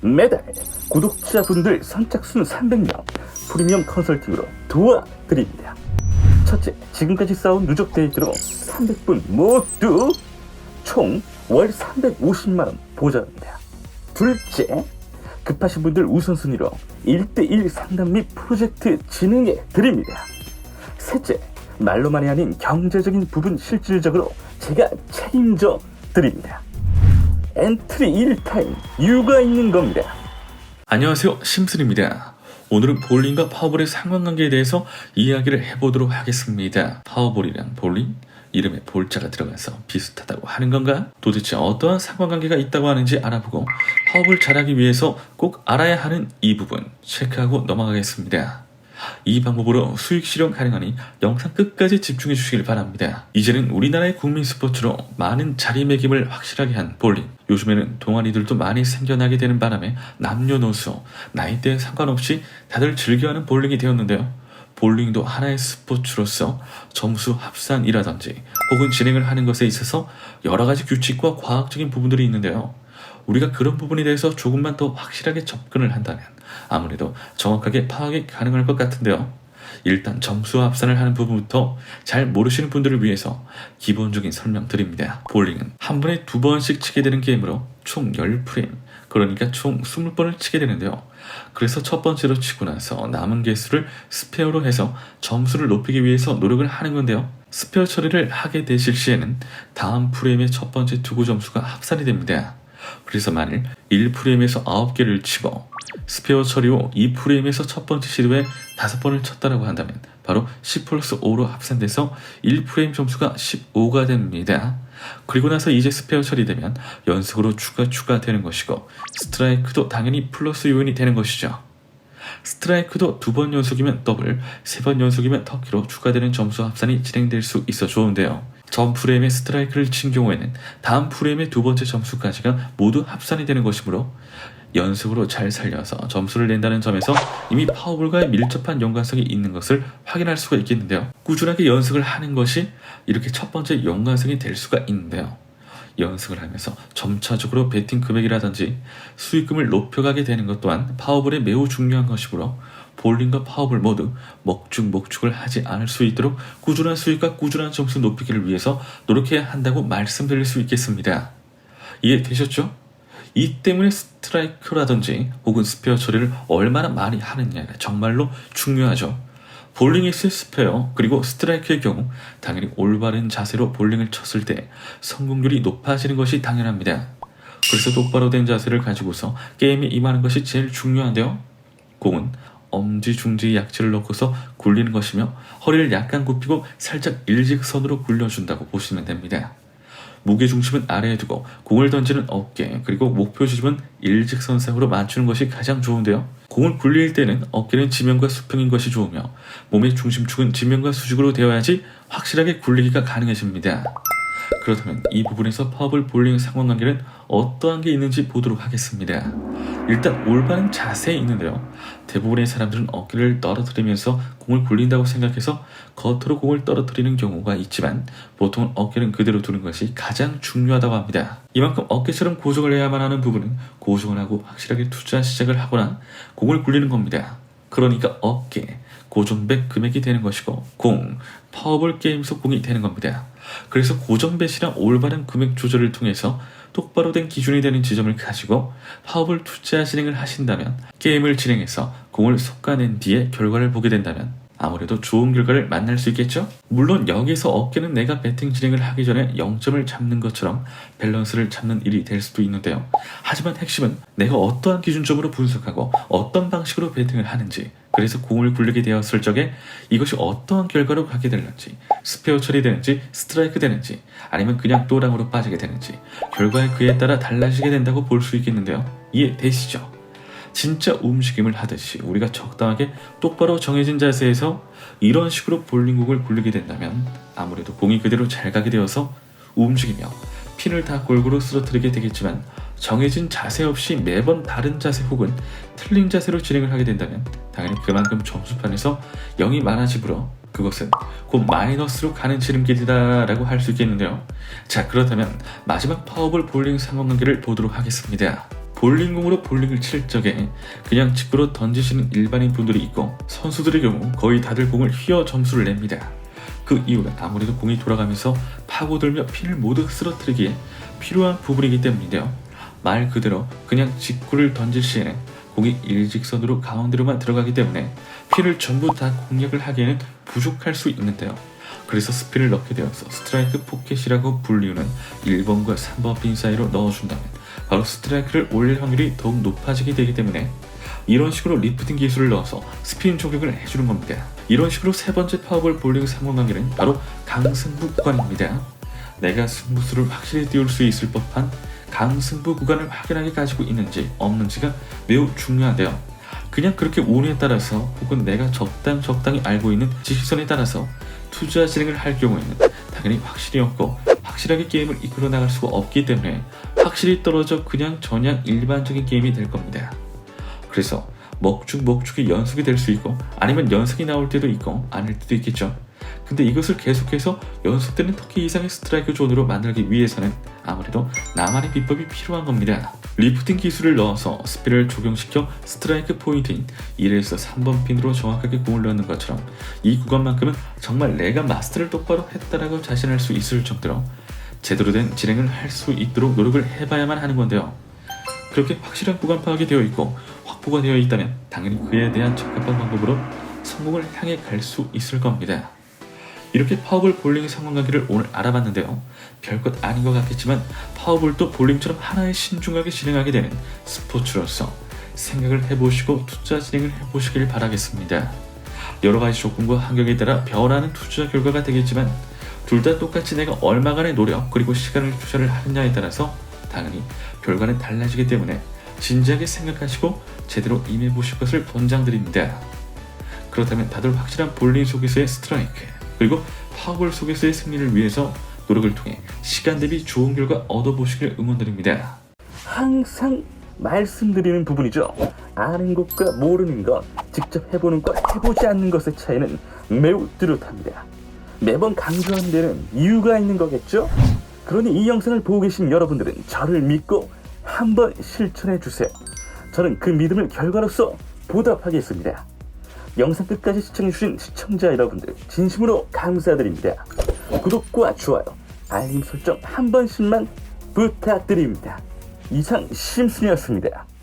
매달 구독자분들 선착순 300명 프리미엄 컨설팅으로 도와드립니다. 첫째, 지금까지 쌓은 누적 데이트로 300분 모두 총 월 350만원 보장합니다. 둘째, 급하신 분들 우선순위로 1대1 상담 및 프로젝트 진행해 드립니다. 셋째, 말로만이 아닌 경제적인 부분 실질적으로 제가 책임져 드립니다. 엔트리 1타임. 이유가 있는 겁니다. 안녕하세요. 심슨입니다. 오늘은 볼링과 파워볼의 상관관계에 대해서 이야기를 해보도록 하겠습니다. 파워볼이랑 볼링 이름에 볼자가 들어가서 비슷하다고 하는 건가? 도대체 어떠한 상관관계가 있다고 하는지 알아보고 파워볼 잘하기 위해서 꼭 알아야 하는 이 부분 체크하고 넘어가겠습니다 이 방법으로 수익 실현 가능하니 영상 끝까지 집중해 주시길 바랍니다. 이제는 우리나라의 국민 스포츠로 많은 자리매김을 확실하게 한 볼링. 요즘에는 동아리들도 많이 생겨나게 되는 바람에 남녀노소, 나이대에 상관없이 다들 즐겨하는 볼링이 되었는데요. 볼링도 하나의 스포츠로서 점수 합산이라든지 혹은 진행을 하는 것에 있어서 여러 가지 규칙과 과학적인 부분들이 있는데요. 우리가 그런 부분에 대해서 조금만 더 확실하게 접근을 한다면 아무래도 정확하게 파악이 가능할 것 같은데요. 일단 점수 합산을 하는 부분부터 잘 모르시는 분들을 위해서 기본적인 설명 드립니다. 볼링은 한 번에 두 번씩 치게 되는 게임으로 총 10프레임, 그러니까 총 20번을 치게 되는데요. 그래서 첫 번째로 치고 나서 남은 개수를 스페어로 해서 점수를 높이기 위해서 노력을 하는 건데요. 스페어 처리를 하게 되실 시에는 다음 프레임의 첫 번째 투구 점수가 합산이 됩니다. 그래서 만일 1프레임에서 9개를 치고 스페어 처리 후 2프레임에서 첫 번째 시도에 5번을 쳤다라고 한다면 바로 10 플러스 5로 합산돼서 1프레임 점수가 15가 됩니다. 그리고 나서 이제 스페어 처리되면 연속으로 추가 추가되는 것이고 스트라이크도 당연히 플러스 요인이 되는 것이죠. 스트라이크도 두 번 연속이면 더블, 세 번 연속이면 터키로 추가되는 점수 합산이 진행될 수 있어 좋은데요. 전 프레임의 스트라이크를 친 경우에는 다음 프레임의 두 번째 점수까지가 모두 합산이 되는 것이므로 연속으로 잘 살려서 점수를 낸다는 점에서 이미 파워볼과의 밀접한 연관성이 있는 것을 확인할 수가 있겠는데요. 꾸준하게 연습을 하는 것이 이렇게 첫 번째 연관성이 될 수가 있는데요. 연습을 하면서 점차적으로 베팅 금액이라든지 수익금을 높여가게 되는 것 또한 파워볼에 매우 중요한 것이므로 볼링과 파워볼 모두 먹죽먹죽을 하지 않을 수 있도록 꾸준한 수익과 꾸준한 점수 높이기를 위해서 노력해야 한다고 말씀드릴 수 있겠습니다. 이해되셨죠? 이 때문에 스트라이크라든지 혹은 스페어 처리를 얼마나 많이 하느냐가 정말로 중요하죠. 볼링에 있을 스페어 그리고 스트라이크의 경우 당연히 올바른 자세로 볼링을 쳤을 때 성공률이 높아지는 것이 당연합니다. 그래서 똑바로 된 자세를 가지고서 게임에 임하는 것이 제일 중요한데요. 공은 엄지, 중지, 약지를 넣고서 굴리는 것이며 허리를 약간 굽히고 살짝 일직선으로 굴려준다고 보시면 됩니다. 무게 중심은 아래에 두고 공을 던지는 어깨 그리고 목표 지점은 일직선상으로 맞추는 것이 가장 좋은데요. 공을 굴릴 때는 어깨는 지면과 수평인 것이 좋으며 몸의 중심축은 지면과 수직으로 되어야지 확실하게 굴리기가 가능해집니다. 그렇다면 이 부분에서 파워볼 볼링 상관관계는 어떠한 게 있는지 보도록 하겠습니다. 일단 올바른 자세에 있는데요. 대부분의 사람들은 어깨를 떨어뜨리면서 공을 굴린다고 생각해서 겉으로 공을 떨어뜨리는 경우가 있지만 보통은 어깨는 그대로 두는 것이 가장 중요하다고 합니다. 이만큼 어깨처럼 고정을 해야만 하는 부분은 고정을 하고 확실하게 투자 시작을 하거나 공을 굴리는 겁니다. 그러니까 어깨, 고정백 금액이 되는 것이고 공, 파워볼 게임 속 공이 되는 겁니다. 그래서 고정배시랑 올바른 금액 조절을 통해서 똑바로 된 기준이 되는 지점을 가지고 파워볼 투자 진행을 하신다면 게임을 진행해서 공을 솎아낸 뒤에 결과를 보게 된다면 아무래도 좋은 결과를 만날 수 있겠죠? 물론 여기서 어깨는 내가 배팅 진행을 하기 전에 0점을 잡는 것처럼 밸런스를 잡는 일이 될 수도 있는데요. 하지만 핵심은 내가 어떠한 기준점으로 분석하고 어떤 방식으로 배팅을 하는지 그래서 공을 굴리게 되었을 적에 이것이 어떠한 결과로 가게 될는지 스페어 처리되는지 스트라이크 되는지 아니면 그냥 또랑으로 빠지게 되는지 결과에 그에 따라 달라지게 된다고 볼 수 있겠는데요. 이해되시죠? 진짜 움직임을 하듯이 우리가 적당하게 똑바로 정해진 자세에서 이런 식으로 볼링공을 굴리게 된다면 아무래도 공이 그대로 잘 가게 되어서 움직이며 핀을 다 골고루 쓰러뜨리게 되겠지만 정해진 자세 없이 매번 다른 자세 혹은 틀린 자세로 진행을 하게 된다면 당연히 그만큼 점수판에서 0이 많아지므로 그것은 곧 마이너스로 가는 지름길이다 라고 할 수 있겠는데요. 자 그렇다면 마지막 파워볼 볼링 상관관계를 보도록 하겠습니다. 볼링공으로 볼링을 칠 적에 그냥 직구로 던지시는 일반인 분들이 있고 선수들의 경우 거의 다들 공을 휘어 점수를 냅니다. 그 이유는 아무래도 공이 돌아가면서 파고들며 핀을 모두 쓰러뜨리기에 필요한 부분이기 때문인데요. 말 그대로 그냥 직구를 던질 시에는 공이 일직선으로 가운데로만 들어가기 때문에 핀을 전부 다 공략을 하기에는 부족할 수 있는데요. 그래서 스핀을 넣게 되어서 스트라이크 포켓이라고 불리우는 1번과 3번 핀 사이로 넣어준다면 바로 스트라이크를 올릴 확률이 더욱 높아지게 되기 때문에 이런 식으로 리프팅 기술을 넣어서 스핀 조격을 해주는 겁니다. 이런 식으로 세 번째 파워볼 볼링 상호관계는 바로 강승부 구간입니다. 내가 승부수를 확실히 띄울 수 있을 법한 강승부 구간을 확연하게 가지고 있는지 없는지가 매우 중요한데요. 그냥 그렇게 운에 따라서 혹은 내가 적당 적당히 알고 있는 지식선에 따라서 투자 진행을 할 경우에는 당연히 확실히 없고 확실하게 게임을 이끌어 나갈 수가 없기 때문에 확실히 떨어져 그냥 전향 일반적인 게임이 될 겁니다. 그래서 먹죽 먹죽이 연속이 될 수 있고 아니면 연속이 나올 때도 있고 아닐 때도 있겠죠. 근데 이것을 계속해서 연속되는 터키 이상의 스트라이크 존으로 만들기 위해서는 아무래도 나만의 비법이 필요한 겁니다. 리프팅 기술을 넣어서 스피를 적용시켜 스트라이크 포인트인 1에서 3번 핀으로 정확하게 공을 넣는 것처럼 이 구간만큼은 정말 내가 마스터를 똑바로 했다라고 자신할 수 있을 정도로 제대로 된 진행을 할 수 있도록 노력을 해봐야만 하는 건데요. 그렇게 확실한 구간 파악이 되어 있고 확보가 되어 있다면 당연히 그에 대한 적합한 방법으로 성공을 향해 갈 수 있을 겁니다. 이렇게 파워볼 볼링 상관관계를 오늘 알아봤는데요. 별것 아닌 것 같겠지만 파워볼도 볼링처럼 하나의 신중하게 진행하게 되는 스포츠로서 생각을 해보시고 투자 진행을 해보시길 바라겠습니다. 여러 가지 조건과 환경에 따라 변하는 투자 결과가 되겠지만 둘 다 똑같이 내가 얼마간의 노력 그리고 시간을 투자를 하느냐에 따라서 당연히 결과는 달라지기 때문에 진지하게 생각하시고 제대로 임해보실 것을 권장드립니다. 그렇다면 다들 확실한 볼링 속에서의 스트라이크 그리고 파워볼 속에서의 승리를 위해서 노력을 통해 시간 대비 좋은 결과 얻어보시길 응원드립니다. 항상 말씀드리는 부분이죠. 아는 것과 모르는 것, 직접 해보는 것, 해보지 않는 것의 차이는 매우 뚜렷합니다. 매번 강조하는 데는 이유가 있는 거겠죠? 그러니 이 영상을 보고 계신 여러분들은 저를 믿고 한번 실천해 주세요. 저는 그 믿음을 결과로서 보답하겠습니다. 영상 끝까지 시청해주신 시청자 여러분들 진심으로 감사드립니다. 구독과 좋아요, 알림 설정 한 번씩만 부탁드립니다. 이상 심순이었습니다.